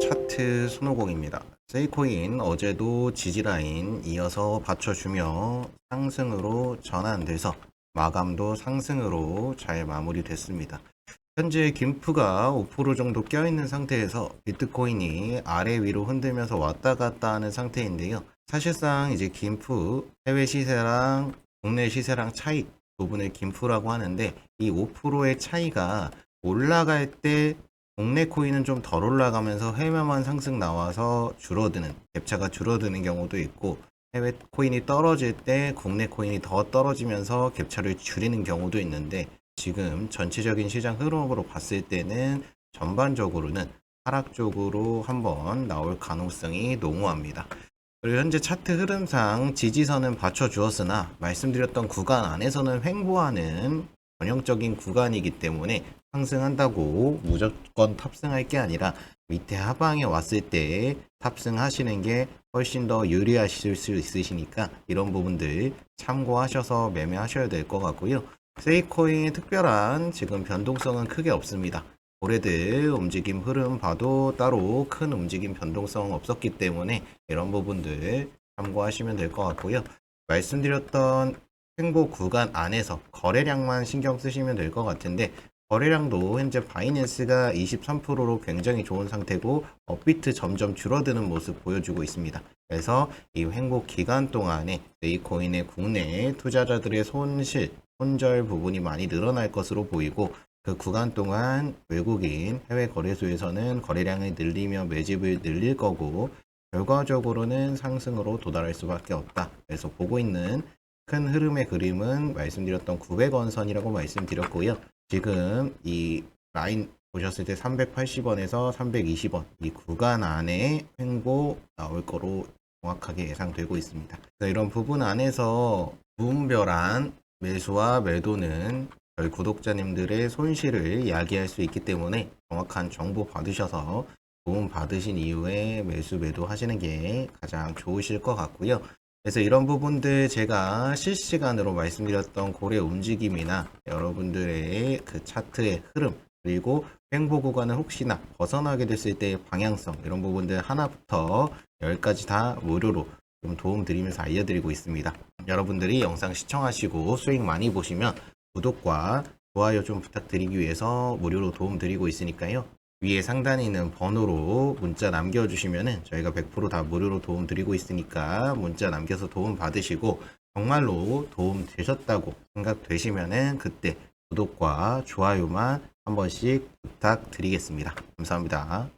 차트 손오공입니다. 세이코인 어제도 지지라인 이어서 받쳐주며 상승으로 전환돼서 마감도 상승으로 잘 마무리됐습니다. 현재 김프가 5% 정도 껴있는 상태에서 비트코인이 아래 위로 흔들면서 왔다 갔다 하는 상태인데요. 사실상 이제 김프 해외 시세랑 국내 시세랑 차이 부분을 김프라고 하는데 이 5%의 차이가 올라갈 때 국내 코인은 좀 덜 올라가면서 해외만 상승 나와서 줄어드는 갭차가 줄어드는 경우도 있고 해외 코인이 떨어질 때 국내 코인이 더 떨어지면서 갭차를 줄이는 경우도 있는데 지금 전체적인 시장 흐름으로 봤을 때는 전반적으로는 하락 쪽으로 한번 나올 가능성이 농후합니다. 그리고 현재 차트 흐름상 지지선은 받쳐주었으나 말씀드렸던 구간 안에서는 횡보하는 전형적인 구간이기 때문에 상승한다고 무조건 탑승할 게 아니라 밑에 하방에 왔을 때 탑승하시는 게 훨씬 더 유리하실 수 있으시니까 이런 부분들 참고하셔서 매매하셔야 될 것 같고요. 세이코인의 특별한 지금 변동성은 크게 없습니다. 고래들 움직임 흐름 봐도 따로 큰 움직임 변동성 없었기 때문에 이런 부분들 참고하시면 될 것 같고요. 말씀드렸던 횡보 구간 안에서 거래량만 신경 쓰시면 될 것 같은데 거래량도 현재 바이낸스가 23%로 굉장히 좋은 상태고 업비트 점점 줄어드는 모습 보여주고 있습니다. 그래서 이 횡보 기간 동안에 이 코인의 국내 투자자들의 손실, 손절 부분이 많이 늘어날 것으로 보이고 그 구간 동안 외국인 해외 거래소에서는 거래량을 늘리며 매집을 늘릴 거고 결과적으로는 상승으로 도달할 수밖에 없다. 그래서 보고 있는 큰 흐름의 그림은 말씀드렸던 900원 선이라고 말씀드렸고요. 지금 이 라인 보셨을 때 380원에서 320원 이 구간 안에 횡보 나올 거로 정확하게 예상되고 있습니다. 이런 부분 안에서 무분별한 매수와 매도는 저희 구독자님들의 손실을 이야기할 수 있기 때문에 정확한 정보 받으셔서 도움 받으신 이후에 매수 매도 하시는 게 가장 좋으실 것 같고요. 그래서 이런 부분들 제가 실시간으로 말씀드렸던 고래 움직임이나 여러분들의 그 차트의 흐름 그리고 횡보 구간을 혹시나 벗어나게 됐을 때의 방향성 이런 부분들 하나부터 열까지 다 무료로 좀 도움 드리면서 알려드리고 있습니다. 여러분들이 영상 시청하시고 수익 많이 보시면 구독과 좋아요 좀 부탁드리기 위해서 무료로 도움 드리고 있으니까요. 위에 상단에 있는 번호로 문자 남겨주시면은 저희가 100%다 무료로 도움 드리고 있으니까 문자 남겨서 도움 받으시고 정말로 도움 되셨다고 생각되시면은 그때 구독과 좋아요만 한 번씩 부탁드리겠습니다. 감사합니다.